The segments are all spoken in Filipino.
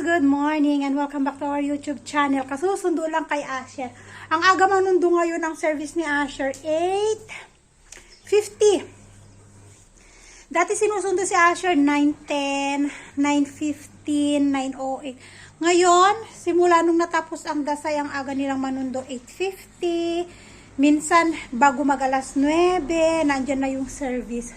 good morning and welcome back to our YouTube channel. Kasusundo lang kay Asher. Ang aga manundo ngayon ang service ni Asher, 8.50. Dati sinusundo si Asher 9.10, 9.15, 9.08. Ngayon, simula nung natapos ang dasay, ang aga nilang manundo 8.50. Minsan, bago mag alas 9, nandyan na yung service.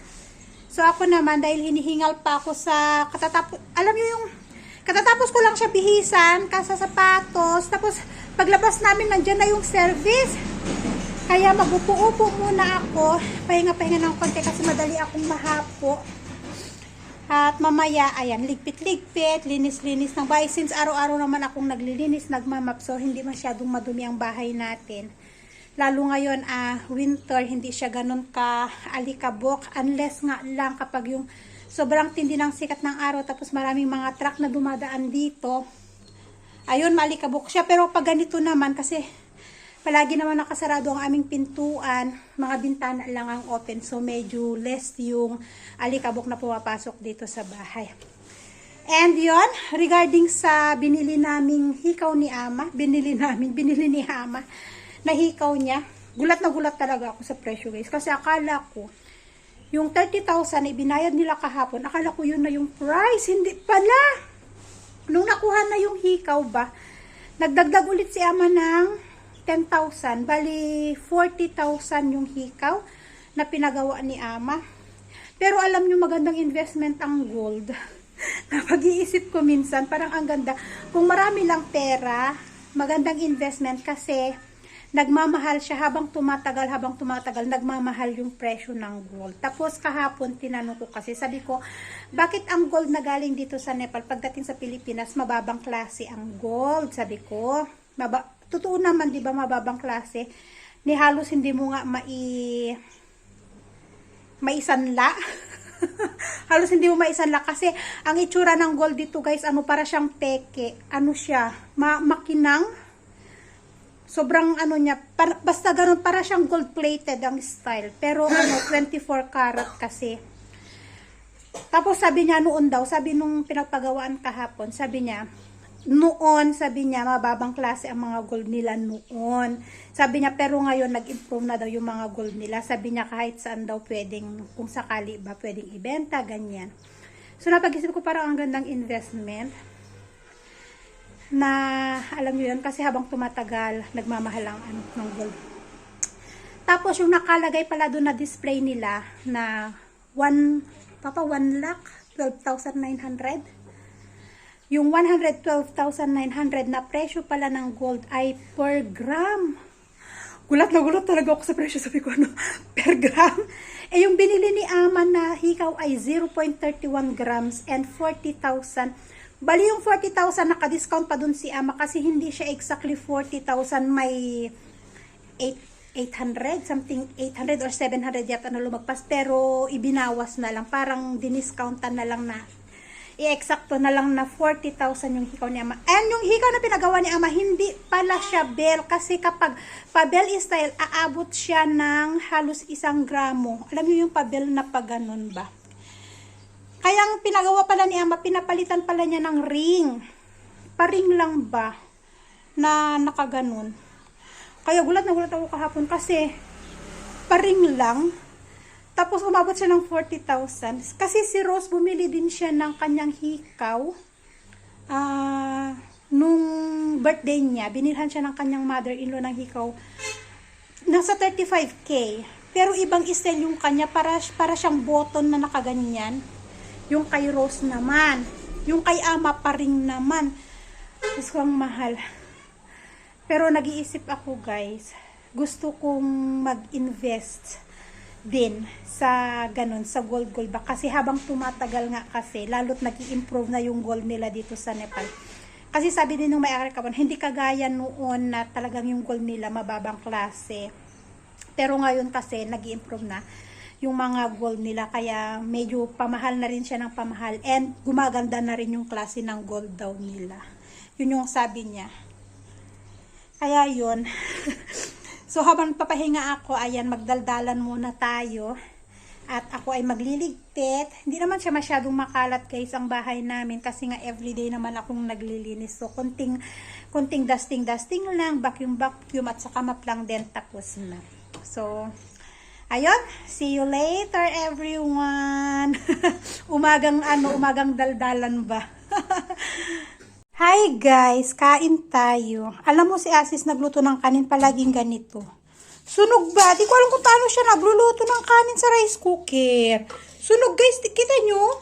So ako naman, dahil hinihingal pa ako sa katatapos, alam niyo yung Katatapos ko lang siya bihisan, kasa sapatos, tapos paglabas namin nandyan na yung service. Kaya magupo-upo muna ako, pahinga-pahinga ng konti kasi madali akong mahapo. At mamaya, ayan, ligpit-ligpit, linis-linis ng bahay. Since araw-araw naman akong naglilinis, nagmamap, so hindi masyadong madumi ang bahay natin. Lalo ngayon, ah, winter, hindi siya ganun ka alikabok, unless nga lang kapag yung sobrang tindi ng sikat ng araw tapos maraming mga truck na dumadaan dito. Ayun, malikabok siya. Pero pag ganito naman, kasi palagi naman nakasarado ang aming pintuan, mga bintana lang ang open. So, medyo less yung alikabok na pumapasok dito sa bahay. And yon regarding sa binili naming hikaw ni Ama, binili namin, binili ni Ama, na hikaw niya, gulat na gulat talaga ako sa presyo guys. Kasi akala ko, yung 30,000 ibinayad nila kahapon, akala ko yun na yung price. Hindi pala. Nung nakuha na yung hikaw ba, nagdagdag ulit si ama ng 10,000. Bali, 40,000 yung hikaw na pinagawa ni ama. Pero alam nyo, magandang investment ang gold. Napag-iisip ko minsan, parang ang ganda. Kung marami lang pera, magandang investment kasi nagmamahal siya habang tumatagal, habang tumatagal, nagmamahal yung presyo ng gold. Tapos kahapon, tinanong ko kasi, sabi ko, bakit ang gold na galing dito sa Nepal, pagdating sa Pilipinas, mababang klase ang gold? Sabi ko, maba totoo naman, di ba, mababang klase. Ni halos hindi mo nga mai maisanla. halos hindi mo maisanla kasi ang itsura ng gold dito guys, ano para siyang peke. Ano siya? Ma makinang sobrang ano niya, para, basta ganun, para siyang gold plated ang style. Pero ano, 24 karat kasi. Tapos sabi niya noon daw, sabi nung pinagpagawaan kahapon, sabi niya, noon, sabi niya, mababang klase ang mga gold nila noon. Sabi niya, pero ngayon, nag-improve na daw yung mga gold nila. Sabi niya, kahit saan daw pwedeng, kung sakali ba, pwedeng ibenta, ganyan. So, napag-isip ko parang ang gandang investment na alam niyo yun kasi habang tumatagal nagmamahal ang ano ng gold. Tapos yung nakalagay pala doon na display nila na 1 papa 1 lakh 12,900. Yung 112,900 na presyo pala ng gold ay per gram. Gulat na gulat talaga ako sa presyo. Sabi ko, ano, per gram. Eh, yung binili ni Aman na hikaw ay 0.31 grams and 40,000 Bali yung 40,000 naka-discount pa dun si ama kasi hindi siya exactly 40,000 may 8, 800 something 800 or 700 yata na lumagpas. Pero ibinawas na lang. Parang diniscountan na lang na i-exacto na lang na 40,000 yung hikaw ni ama. And yung hikaw na pinagawa ni ama hindi pala siya bell. Kasi kapag pa-bell style aabot siya ng halos isang gramo. Alam niyo yung pa-bell na pa ganun ba kaya ang pinagawa pala ni Ama, pinapalitan pala niya ng ring. Paring lang ba na nakaganon. Kaya gulat na gulat ako kahapon kasi paring lang. Tapos umabot siya ng 40,000. Kasi si Rose bumili din siya ng kanyang hikaw. Uh, nung birthday niya, binilhan siya ng kanyang mother-in-law ng hikaw. Nasa 35k. Pero ibang style yung kanya para, para siyang button na nakaganyan. Yung kay Rose naman. Yung kay Ama pa rin naman. Gusto kong mahal. Pero nag-iisip ako guys. Gusto kong mag-invest din sa ganun, sa gold gold ba. Kasi habang tumatagal nga kasi, lalo't nag improve na yung gold nila dito sa Nepal. Kasi sabi din nung may-ari kapon, hindi kagaya noon na talagang yung gold nila mababang klase. Pero ngayon kasi nag improve na yung mga gold nila kaya medyo pamahal na rin siya ng pamahal and gumaganda na rin yung klase ng gold daw nila yun yung sabi niya kaya yun so habang papahinga ako ayan magdaldalan muna tayo At ako ay magliligpit. Hindi naman siya masyadong makalat guys ang bahay namin kasi nga everyday naman akong naglilinis. So, konting, konting dusting-dusting lang, vacuum-vacuum at saka maplang din tapos na. So, ayun. See you later everyone. umagang ano, umagang daldalan ba? Hi guys, kain tayo. Alam mo si Asis nagluto ng kanin palaging ganito. Sunog ba? Di ko alam kung paano siya nagluluto ng kanin sa rice cooker. Sunog guys, kita nyo?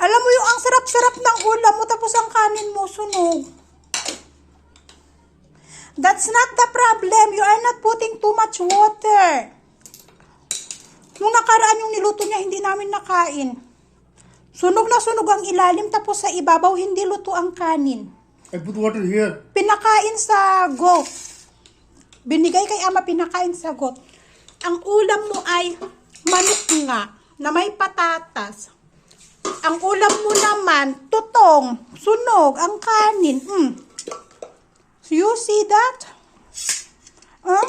Alam mo yung ang sarap-sarap ng ulam mo tapos ang kanin mo sunog. That's not the problem. You are not putting too much water. Nung nakaraan yung niluto niya, hindi namin nakain. Sunog na sunog ang ilalim tapos sa ibabaw hindi luto ang kanin. I put water here. Pinakain sa goat. Binigay kay ama pinakain sa goat. Ang ulam mo ay manok nga na may patatas. Ang ulam mo naman, tutong, sunog, ang kanin. Mm. So you see that? Huh?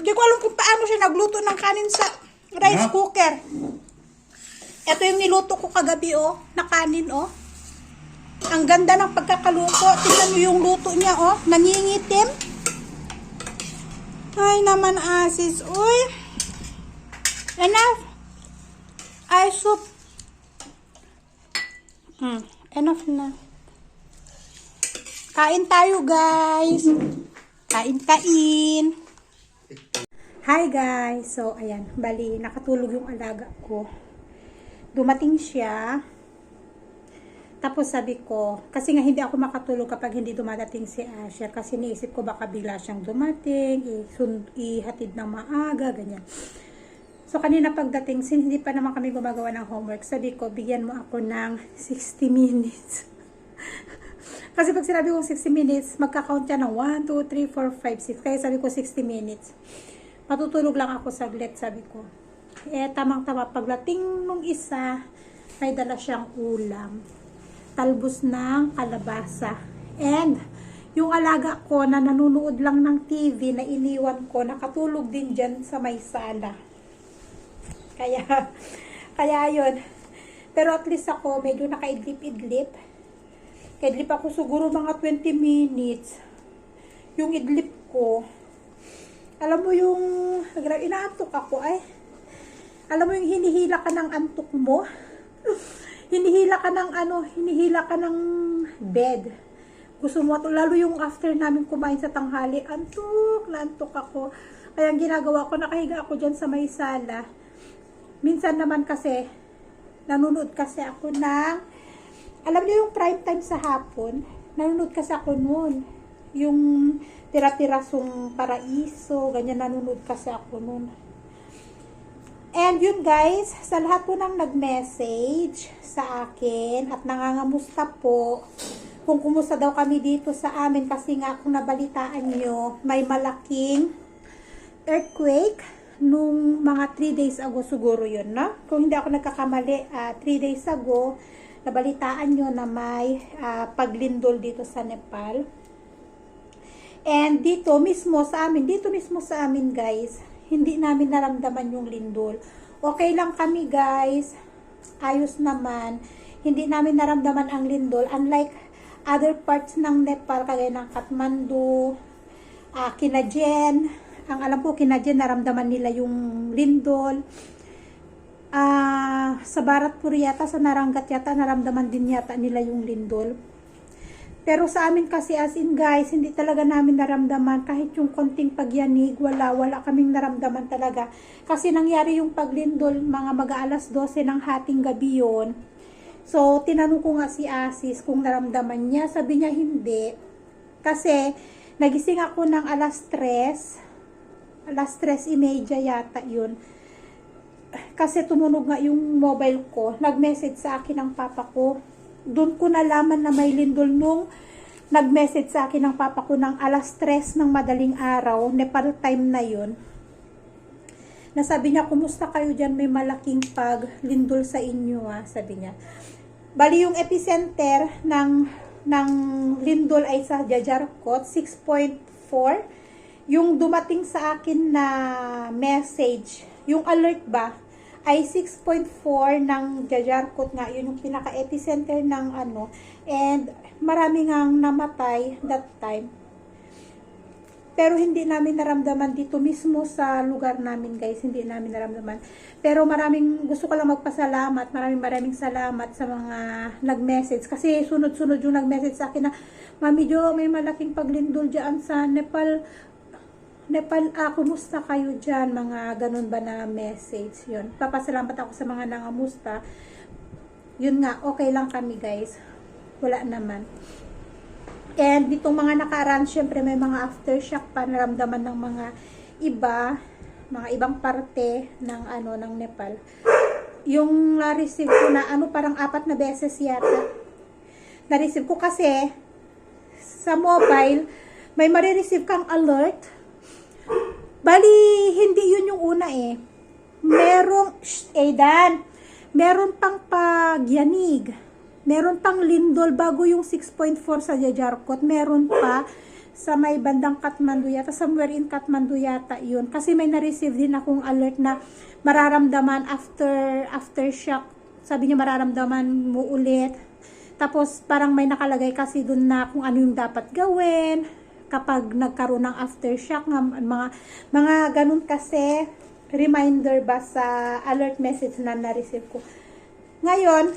Hindi ko alam kung paano siya nagluto ng kanin sa rice Yeah. cooker. Ito yung niluto ko kagabi, oh, na kanin, oh. Ang ganda ng pagkakaluto. Tingnan nyo yung luto niya, oh. Nangingitim. Ay, naman, asis. Uy. Enough. Ay, soup. Hmm, enough na. Kain tayo, guys. Kain-kain. Hi, guys. So, ayan. Bali, nakatulog yung alaga ko. Dumating siya. Tapos sabi ko, kasi nga hindi ako makatulog kapag hindi dumadating si Asher. Kasi niisip ko baka bigla siyang dumating, ihatid ng maaga, ganyan. So kanina pagdating, sin hindi pa naman kami gumagawa ng homework, sabi ko, bigyan mo ako ng 60 minutes. kasi pag sinabi ko 60 minutes, magka-count siya ng 1, 2, 3, 4, 5, 6. Kaya sabi ko 60 minutes. Matutulog lang ako saglit, sabi ko. Eh, tamang-tama, pagdating nung isa, may dala siyang ulam talbos ng kalabasa. And, yung alaga ko na nanunood lang ng TV na iniwan ko, nakatulog din dyan sa may sala. Kaya, kaya yun. Pero at least ako, medyo nakaidlip-idlip. Kaidlip ako siguro mga 20 minutes. Yung idlip ko, alam mo yung, inaantok ako ay, alam mo yung hinihila ka ng antok mo? hinihila ka ng ano, hinihila ka ng bed. Gusto mo, lalo yung after namin kumain sa tanghali, antok, naantok ako. Kaya ginagawa ko, nakahiga ako dyan sa may sala. Minsan naman kasi, nanonood kasi ako ng, alam niyo yung prime time sa hapon, nanonood kasi ako noon. Yung tira-tirasong paraiso, ganyan nanonood kasi ako noon. And yun guys, sa lahat po nang nag-message sa akin at nangangamusta po kung kumusta daw kami dito sa amin kasi nga kung nabalitaan nyo, may malaking earthquake nung mga 3 days ago siguro yun, no? Kung hindi ako nagkakamali, 3 days ago, nabalitaan nyo na may ah, paglindol dito sa Nepal. And dito mismo sa amin, dito mismo sa amin guys, hindi namin naramdaman yung lindol. Okay lang kami guys, ayos naman. Hindi namin naramdaman ang lindol. Unlike other parts ng Nepal, kagaya ng Kathmandu, uh, Kinajen, ang alam ko Kinajen, naramdaman nila yung lindol. Ah, sa Baratpur yata, sa Narangat yata, naramdaman din yata nila yung lindol. Pero sa amin kasi as in guys, hindi talaga namin naramdaman kahit yung konting pagyanig, wala, wala kaming naramdaman talaga. Kasi nangyari yung paglindol mga mag-aalas 12 ng hating gabi yon. So, tinanong ko nga si Asis kung naramdaman niya. Sabi niya hindi. Kasi, nagising ako ng alas 3. Alas 3.30 yata yun. Kasi tumunog nga yung mobile ko. Nag-message sa akin ang papa ko doon ko nalaman na may lindol nung nag-message sa akin ng papa ko ng alas 3 ng madaling araw, Nepal time na yun. Nasabi niya, kumusta kayo dyan? May malaking paglindol sa inyo, ah, sabi niya. Bali yung epicenter ng, ng lindol ay sa Jajarkot, 6.4. Yung dumating sa akin na message, yung alert ba, ay 6.4 ng Jajarkot nga. Yun yung pinaka-epicenter ng ano. And marami ngang namatay that time. Pero hindi namin naramdaman dito mismo sa lugar namin guys. Hindi namin naramdaman. Pero maraming, gusto ko lang magpasalamat. Maraming maraming salamat sa mga nag-message. Kasi sunod-sunod yung nag-message sa akin na, Mami Jo, may malaking paglindol dyan sa Nepal. Nepal, ah, kumusta kayo dyan? Mga ganun ba na message? Yun. Papasalamat ako sa mga nangamusta. Yun nga, okay lang kami guys. Wala naman. And ditong mga nakaraan, syempre may mga aftershock pa naramdaman ng mga iba, mga ibang parte ng ano ng Nepal. Yung na-receive ko na ano parang apat na beses yata. Na-receive ko kasi sa mobile may marireceive kang alert. Bali, hindi yun yung una eh. Merong, shh, Aidan, meron pang pagyanig meron pang lindol bago yung 6.4 sa Jajarkot, meron pa sa may bandang Kathmandu yata, somewhere in Kathmandu yata yun. Kasi may na-receive din akong alert na mararamdaman after aftershock. Sabi niya mararamdaman mo ulit. Tapos parang may nakalagay kasi dun na kung ano yung dapat gawin kapag nagkaroon ng aftershock ng mga mga ganun kasi reminder ba sa alert message na na-receive ko. Ngayon,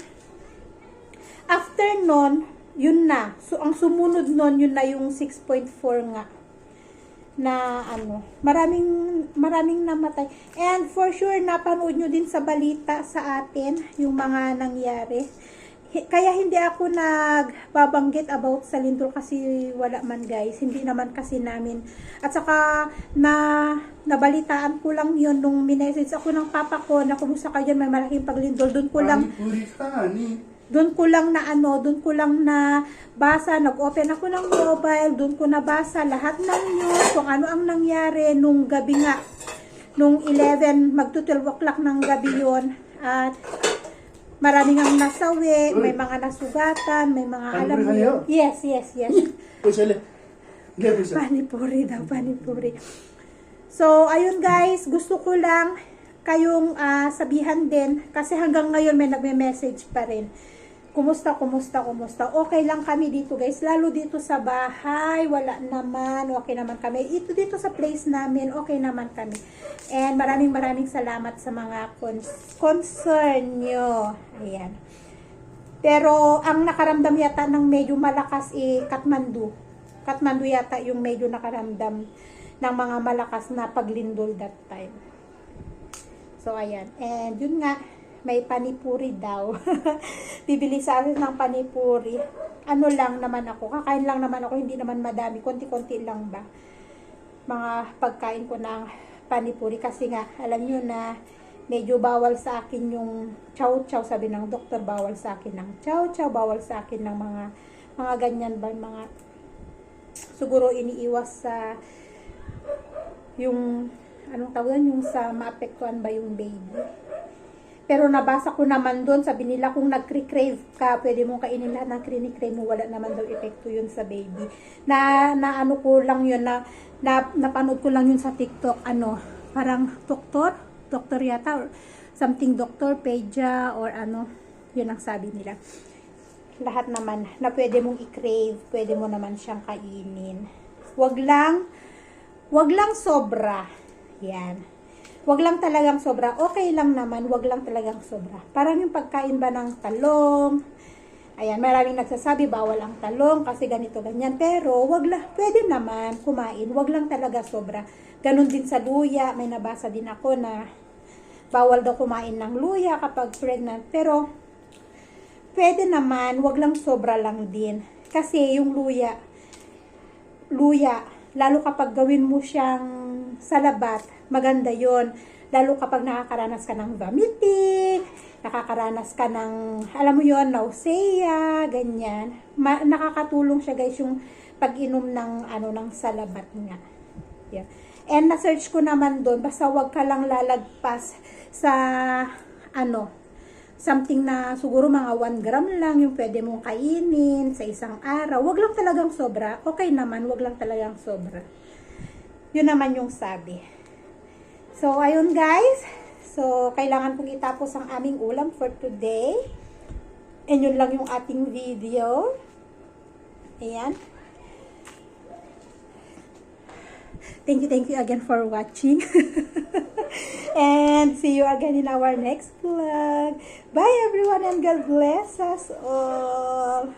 after nun, yun na. So, ang sumunod nun, yun na yung 6.4 nga na ano, maraming maraming namatay. And for sure napanood nyo din sa balita sa atin yung mga nangyari. Kaya hindi ako nagbabanggit about sa lindol kasi wala man guys, hindi naman kasi namin. At saka na nabalitaan ko lang yun nung minessage ako ng papa ko na kumusta ka dyan, may malaking paglindol. Doon ko lang doon ko lang na ano, doon ko lang na basa, nag-open ako ng mobile, doon ko nabasa lahat ng news, kung ano ang nangyari. Nung gabi nga, nung 11, magto 12 o'clock ng gabi yon at maraming ang nasawi, may mga nasugatan, may mga alam mo yun. Yes, yes, yes. Panipuri daw, panipuri. So, ayun guys, gusto ko lang kayong ah, sabihan din kasi hanggang ngayon may nagme-message pa rin. Kumusta, kumusta, kumusta. Okay lang kami dito guys. Lalo dito sa bahay, wala naman. Okay naman kami. Ito dito sa place namin, okay naman kami. And maraming maraming salamat sa mga cons- concern nyo. Ayan. Pero ang nakaramdam yata ng medyo malakas eh Kathmandu. Kathmandu yata yung medyo nakaramdam ng mga malakas na paglindol that time. So ayan. And yun nga, may panipuri daw. Bibili sa akin ng panipuri. Ano lang naman ako, kakain lang naman ako, hindi naman madami, konti-konti lang ba. Mga pagkain ko ng panipuri kasi nga, alam nyo na medyo bawal sa akin yung chow chow sabi ng doktor bawal sa akin ng chow chow bawal sa akin ng mga mga ganyan ba mga siguro iniiwas sa yung anong tawagan yung sa maapektuhan ba yung baby pero nabasa ko naman doon, sabi nila kung nag-crave ka, pwede mong kainin lahat ng crave mo, wala naman daw epekto yun sa baby. Na, na ano ko lang yun, na, na napanood ko lang yun sa TikTok, ano, parang doktor, doktor yata, or something doktor, peja, or ano, yun ang sabi nila. Lahat naman, na pwede mong i-crave, pwede mo naman siyang kainin. Wag lang, wag lang sobra. Yan. Wag lang talagang sobra. Okay lang naman, wag lang talagang sobra. Parang yung pagkain ba ng talong. Ayan, maraming nagsasabi bawal ang talong kasi ganito ganyan. Pero wag lang, pwede naman kumain. Wag lang talaga sobra. Ganon din sa luya. May nabasa din ako na bawal daw kumain ng luya kapag pregnant. Pero pwede naman, wag lang sobra lang din. Kasi yung luya, luya, lalo kapag gawin mo siyang salabat, maganda yon Lalo kapag nakakaranas ka ng vomiting, nakakaranas ka ng, alam mo yon nausea, ganyan. Ma- nakakatulong siya guys yung pag-inom ng, ano, ng salabat nga. Yeah. And na-search ko naman doon, basta wag ka lang lalagpas sa, ano, something na siguro mga 1 gram lang yung pwede mong kainin sa isang araw. Wag lang talagang sobra. Okay naman, wag lang talagang sobra. Yun naman yung sabi. So, ayun guys. So, kailangan kong itapos ang aming ulam for today. And yun lang yung ating video. Ayan. Thank you, thank you again for watching. and see you again in our next vlog. Bye everyone and God bless us all.